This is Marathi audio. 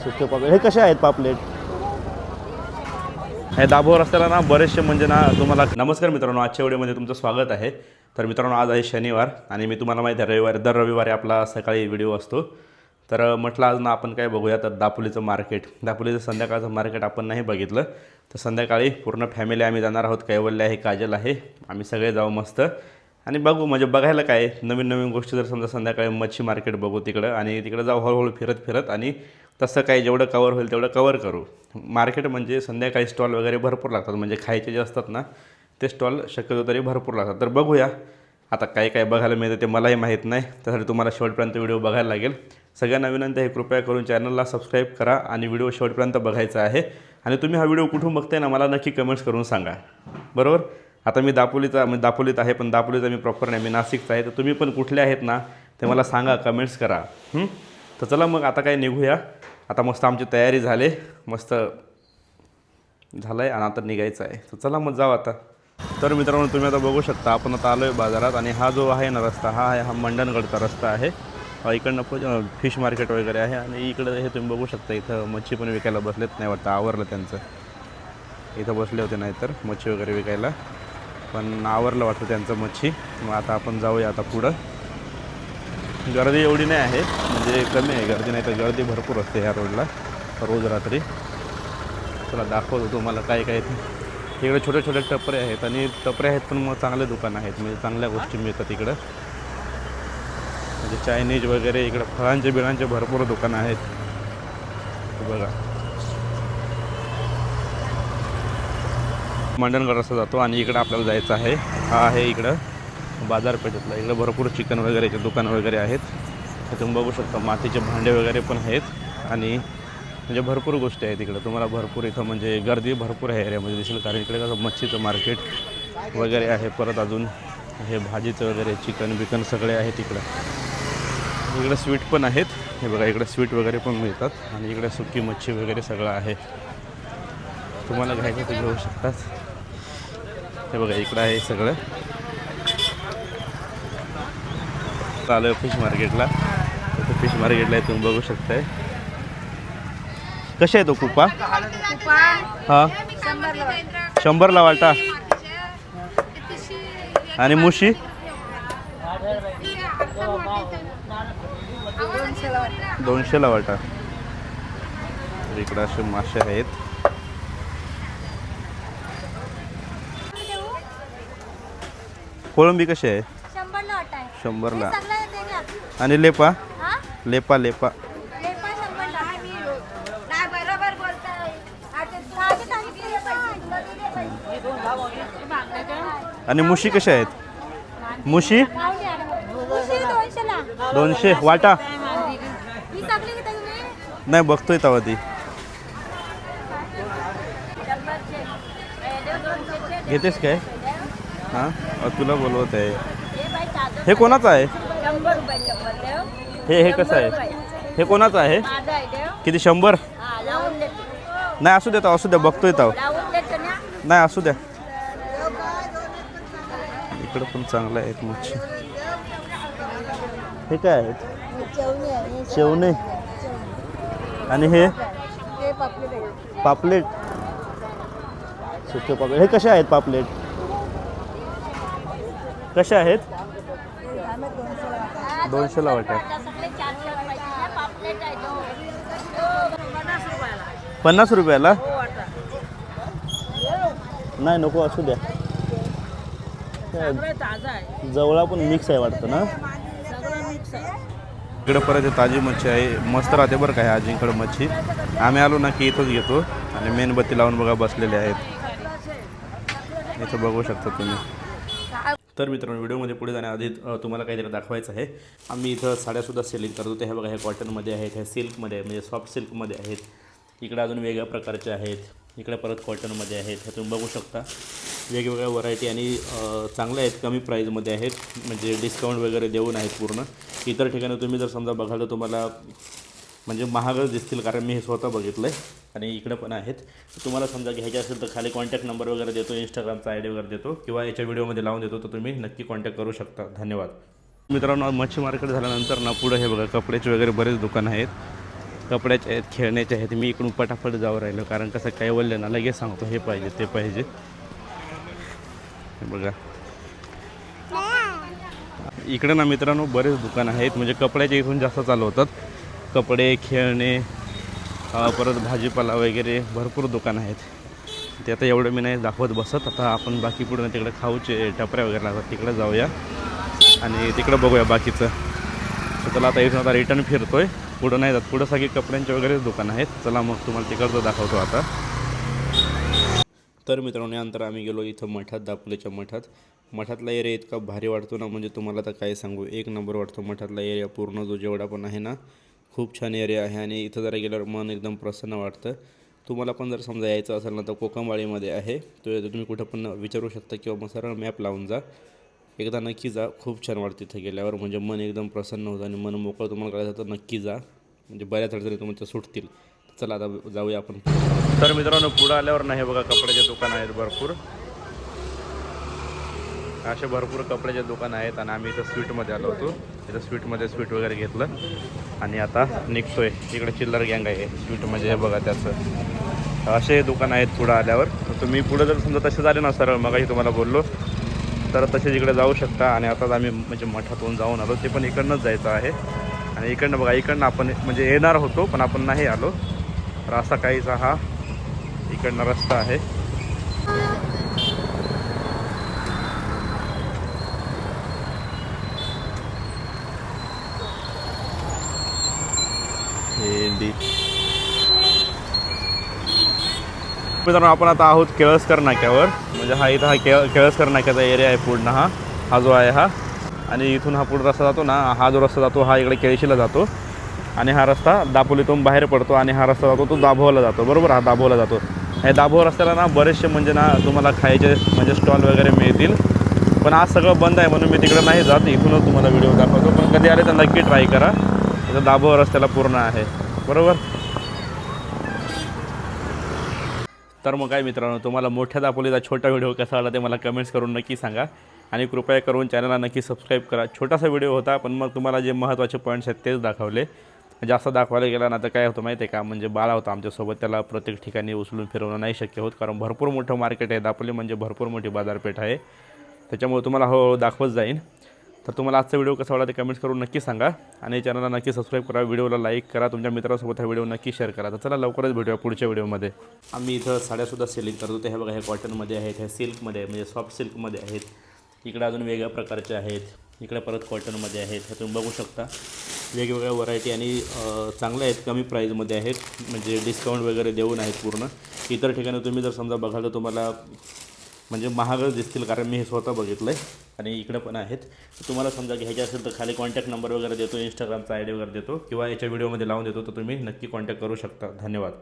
सुके पापलेट हे कसे आहेत पापलेट? हे दाभोर रस्त्याला ना बरेचसे म्हणजे ना तुम्हाला नमस्कार मित्रांनो आजच्या व्हिडिओमध्ये तुमचं स्वागत आहे. तर मित्रांनो आज आहे शनिवार आणि मी तुम्हाला माहिती आहे रविवारी दर रविवारी आपला सकाळी व्हिडिओ असतो. तर म्हटलं आज ना आपण काय बघूया तर दापोलीचं मार्केट. दापोलीचं संध्याकाळचं मार्केट आपण नाही बघितलं. तर संध्याकाळी पूर्ण फॅमिली आम्ही जाणार आहोत कैवल्य आहे काजल आहे. आम्ही सगळे जाऊ मस्त. आणि बघू म्हणजे बघायला काय? नवीन नवीन गोष्टी जर समजा संध्याकाळी मच्छी मार्केट बघू तिकडं आणि तिकडं जाऊ हळूहळू फिरत फिरत आणि तसं काही जेवढं कवर होईल तेवढं कवर करू. मार्केट म्हणजे संध्याकाळी स्टॉल वगैरे भरपूर लागतात. म्हणजे खायचे जे असतात ना ते स्टॉल शक्यतो तरी भरपूर लागतात. तर बघूया. आता काय काय बघायला मिळतं ते मलाही माहीत नाही. त्यासाठी तुम्हाला शेवटपर्यंत व्हिडिओ बघायला लागेल. सगळ्यांना विनंती आहे कृपया करून चॅनलला सबस्क्राईब करा आणि व्हिडिओ शेवटपर्यंत बघायचा आहे. आणि तुम्ही हा व्हिडिओ कुठून बघताय ना मला नक्की कमेंट्स करून सांगा. बरोबर? आता मी दापोलीचा म्हणजे दापोलीत आहे पण दापोलीचा मी प्रॉपर नाही. मी नाशिकचा आहे. तर तुम्ही पण कुठले आहेत ना ते मला सांगा कमेंट्स करा. तर चला मग आता काय निघूया. आता मस्त आमची तयारी झाले. मस्त झालं आहे आणि आता निघायचं आहे. तर चला मग जाऊ आता. तर मित्रांनो तुम्ही आता बघू शकता आपण आता आलो आहे बाजारात आणि हा जो आहे ना रस्ता हा आहे हा मंडणगडचा रस्ता आहे. इकडनं फिश मार्केट वगैरे आहे आणि इकडं हे तुम्ही बघू शकता इथं मच्छी पण विकायला बसलेत नाही वाटतं आवरलं त्यांचं. इथं बसले होते नाहीतर मच्छी वगैरे विकायला. पण आवरलं वाटतं त्यांचं मच्छी. मग आता आपण जाऊया आता पुढं. गर्दी एवढी नाही आहे. म्हणजे कमी आहे गर्दी नाही तर गर्दी भरपूर असते ह्या रोडला. रोज रात्री. तुला दाखवतो तुम्हाला काय काय इकडे छोटे छोटे टपरे आहेत आणि टपरे आहेत पण मग चांगले दुकान आहेत. म्हणजे चांगल्या गोष्टी मिळतात इकडं. म्हणजे चायनीज वगैरे इकडं फळांचे बिळांचे भरपूर दुकानं आहेत. बघा. मंडणगड रस्ता जातो आणि इकडं आपल्याला जायचं आहे. हा आहे इकडं. बाजारपेठेतला. इकडं भरपूर चिकन वगैरेचे दुकान वगैरे आहेत. तुम्ही बघू शकता मातीचे भांडे वगैरे पण आहेत. आणि म्हणजे भरपूर गोष्टी आहेत इकडं. तुम्हाला भरपूर इथं म्हणजे गर्दी भरपूर आहे एरियामध्ये दिसेल. कारण इकडे कसं मच्छीचं मार्केट वगैरे आहे. परत अजून हे भाजीचं वगैरे चिकन बिकन सगळे आहेत इकडं. इकडं स्वीट पण आहेत. हे बघा इकडं स्वीट वगैरे पण मिळतात. आणि इकडे सुकी मच्छी वगैरे सगळं आहे. तुम्हाला घ्यायचं ते घेऊ शकतात. हे बघा इकडं आहे सगळं. आलो आहे फिश मार्केटला इथं फिश मार्केटला आहे तुम्ही बघू शकताय. कसे आहे तो कुपा? हा. शंभरला वाटा आणि मुशी? दोनशेला वाटा इकडे इकडं असे मासे आहेत. कोळंबी कशी आहे? शंभरला? आणि लेपा? हा? लेपा लेपा. आणि मुशी कशा आहेत? मुशी. दोनशे वाटा? ही? नाही बघतोय तवा ती. घेतेस काय? हां? तुला बोलवत आहे. हे. हे कोणाचं आहे? शंभर रुपये शंभर देव. हे हे कसं आहे? हे कोणाचं आहे? माझं आहे देव. किती शंभर? हा, लावून देते. नाही असू द्या असू द्या बघतोय तव लावून देते ना. नाही असू द्या. इकडं पण चांगलं आहेत मच्छी. हे काय आहेत शेवणे आणि हे? हे पापलेट आहे. पापलेट. सुके पापलेट. हे कसे आहेत पापलेट? कसे आहेत? दोनशेला वाटा आता सगळे चार चार पाहिजे ना, पापलेट आहे तो. तो पन्नास रुपयाला. हो वाटा. नाही नको असू द्या. सगळं ताजं आहे. जवळा पण मिक्स आहे वाटतं ना? सगळं मिक्स आहे. इकडं परत ताजी मच्छी आहे. मस्त राहते बरं काय आजींकडं मच्छी. आम्ही आलो ना की इथंच घेतो. आणि मेणबत्ती लावून बघा बसलेले आहेत. इथं बघू शकता तुम्ही. तर मित्रांनो व्हिडिओमध्ये पुढे जाण्याआधी तुम्हाला काहीतरी दाखवायचं आहे. आम्ही इथं साड्यासुद्धा सेलिंग करतो ते हे बघा हे कॉटनमध्ये आहेत हे सिल्कमध्ये आहे म्हणजे सॉफ्ट सिल्कमध्ये आहेत. इकडे अजून वेगळ्या प्रकारचे आहेत. इकडे परत कॉटनमध्ये आहेत. हे तुम्ही बघू शकता. वेगवेगळ्या व्हरायटी आणि चांगल्या आहेत कमी प्राईजमध्ये आहेत. म्हणजे डिस्काउंट वगैरे देऊन आहेत पूर्ण. इतर ठिकाणी तुम्ही जर समजा बघाल तर तुम्हाला म्हणजे महागच दिसतील कारण मी हे स्वतः बघितलं आहे आणि इकडं पण आहेत. तुम्हाला समजा घ्यायचे असेल तर खाली कॉन्टॅक्ट नंबर वगैरे देतो इंस्टाग्रामचा आय डी वगैरे देतो किंवा याच्या व्हिडिओमध्ये लावून देतो तर तुम्ही नक्की कॉन्टॅक्ट करू शकता. धन्यवाद. मित्रांनो मच्छी मार्केट झाल्यानंतर ना पुढं हे बघा कपड्याचे वगैरे बरेच दुकान आहेत. कपड्याचे आहेत खेळण्याचे आहेत. मी इकडून पटापट जाऊ राहिलो कारण कसं काय वल्ले ना लगेच सांगतो हे पाहिजे ते पाहिजे. हे बघा. इकडे ना मित्रांनो बरेच दुकान आहेत. म्हणजे कपड्याचे इथून जास्त चालू होतात. कपडे खेळणे परत भाजीपाला वगैरे भरपूर दुकान आहेत. ते आता एवढं मी नाही दाखवत बसत. आता आपण बाकी पुढे तिकडे खाऊचे टपऱ्या वगैरे लागतात तिकडे जाऊया. आणि तिकडं बघूया बाकीचं. तर चला आता इथून आता रिटर्न फिरतो आहे पुढं नाही जात. पुढं सगळी कपड्यांचे वगैरेच दुकान आहेत. चला मग तुम्हाला तिकडचं दाखवतो आता. तर मित्रांनो यानंतर आम्ही गेलो इथं मठात दापोलीच्या मठात. मठातला एरिया इतका भारी वाटतो ना म्हणजे तुम्हाला तर काय सांगू. एक नंबर वाटतो मठातला एरिया पूर्ण जो जेवढा पण आहे ना खूप छान एरिया आहे आणि इथं जरा गेल्यावर मन एकदम प्रसन्न वाटतं. तुम्हाला पण जर समजा यायचं असेल ना तर कोकमवाळीमध्ये आहे. तो तुम्ही कुठं पण विचारू शकता किंवा मग सरळ मॅप लावून जा. एकदा नक्की जा. खूप छान वाटतं तिथं गेल्यावर. म्हणजे मन एकदम प्रसन्न होतं आणि मन मोकळं. तुम्हाला करायचं तर नक्की जा. म्हणजे बऱ्याच अडचणी तुमच्या सुटतील. चला आता जाऊया आपण. तर मित्रांनो पुढं आल्यावर नाही बघा कपड्याचे दुकान आहेत भरपूर. असे भरपूर कपड्याचे दुकान आहेत आणि आम्ही इथं स्वीटमध्ये आलो होतो. तिथं स्वीटमध्ये स्वीट वगैरे घेतलं आणि आता निघतोय. इकडे चिल्लर गँग आहे. स्वीटमध्ये म्हणजे हे बघा त्याचं. असे दुकान आहेत पुढं आल्यावर. तर तुम्ही पुढं जर समजा तसे झाले ना सरळ मगाशी तुम्हाला बोललो तर तसेच इकडे जाऊ शकता. आणि आताच आम्ही म्हणजे मठातून जाऊन आलो. ते पण इकडनंच जायचं आहे. आणि इकडनं बघा इकडनं आपण म्हणजे येणार होतो पण आपण नाही आलो. तर असा काहीचा हा इकडनं रस्ता आहे. भेंडी मित्रांनो आपण आता आहोत केळसकर नाक्यावर. म्हणजे हा इथं हा केळ केळसकर नाक्याचा एरिया आहे पूर्ण हा. हा जो आहे हा. आणि इथून हा पुढे रस्ता जातो ना हा जो रस्ता जातो हा इकडे केळशीला जातो. आणि हा रस्ता दापोलीतून बाहेर पडतो आणि हा रस्ता जातो तो दाभोला जातो. बरोबर? हा दाभोला जातो. हे दाभोळ रस्त्याला ना बरेचसे म्हणजे ना तुम्हाला खायचे म्हणजे स्टॉल वगैरे मिळतील. पण आज सगळं बंद आहे म्हणून मी तिकडे नाही जात. इथूनच तुम्हाला व्हिडिओ दाखवतो. पण कधी आले तर नक्की ट्राय करा. इथं दाभोळ रस्त्याला पूर्ण आहे. बरोबर? तर मग काय मित्रांनो तुम्हाला मोठ्या दापोलीचा छोटा व्हिडिओ कसा आला ते मला कमेंट्स करून नक्की सांगा. आणि कृपया करून चॅनलला नक्की सबस्क्राईब करा. छोटासा व्हिडिओ होता पण मग तुम्हाला जे महत्त्वाचे पॉईंट्स आहेत तेच दाखवले. जास्त दाखवायला गेला ना तर काय होतं माहिती आहे का? म्हणजे बाळा होता आमच्यासोबत त्याला प्रत्येक ठिकाणी उचलून फिरवणं नाही शक्य होत कारण भरपूर मोठं मार्केट आहे. दापोली म्हणजे भरपूर मोठी बाजारपेठ आहे. त्याच्यामुळे तुम्हाला हळूहळू दाखवत जाईन. तर तुम्हाला आजचा व्हिडिओ कसा वाटला ते कमेंट्स करून नक्की सांगा. आणि चॅनलला नक्की सबस्क्राईब करा व्हिडिओला लाईक करा तुमच्या मित्रांसोबत हा व्हिडिओ नक्की शेअर करा. तर चला लवकरच भेटूया पुढच्या व्हिडिओमध्ये. आम्ही इथं साड्यासुद्धा सेलिंग करतो ते हे बघा हे कॉटनमध्ये आहेत हे सिल्कमध्ये आहे म्हणजे सॉफ्ट सिल्कमध्ये आहेत. इकडे अजून वेगळ्या प्रकारचे आहेत. इकडे परत कॉटनमध्ये आहेत. हे तुम्ही बघू शकता. वेगवेगळ्या व्हरायटी आणि चांगल्या आहेत कमी प्राईजमध्ये आहेत. म्हणजे डिस्काउंट वगैरे देऊन आहेत पूर्ण. इतर ठिकाणी तुम्ही जर समजा बघाल तर तुम्हाला म्हणजे महागच दिसतील कारण मी हे स्वतः बघितलं आहे आणि इकडे पण आहेत. तुम्हाला समजा घ्यायचे असेल तर खाली कॉन्टॅक्ट नंबर वगैरे देतो इंस्टाग्रामचा आय डी वगैरे देतो किंवा याच्या व्हिडिओमध्ये लावून देतो तर तुम्ही नक्की कॉन्टॅक्ट करू शकता. धन्यवाद.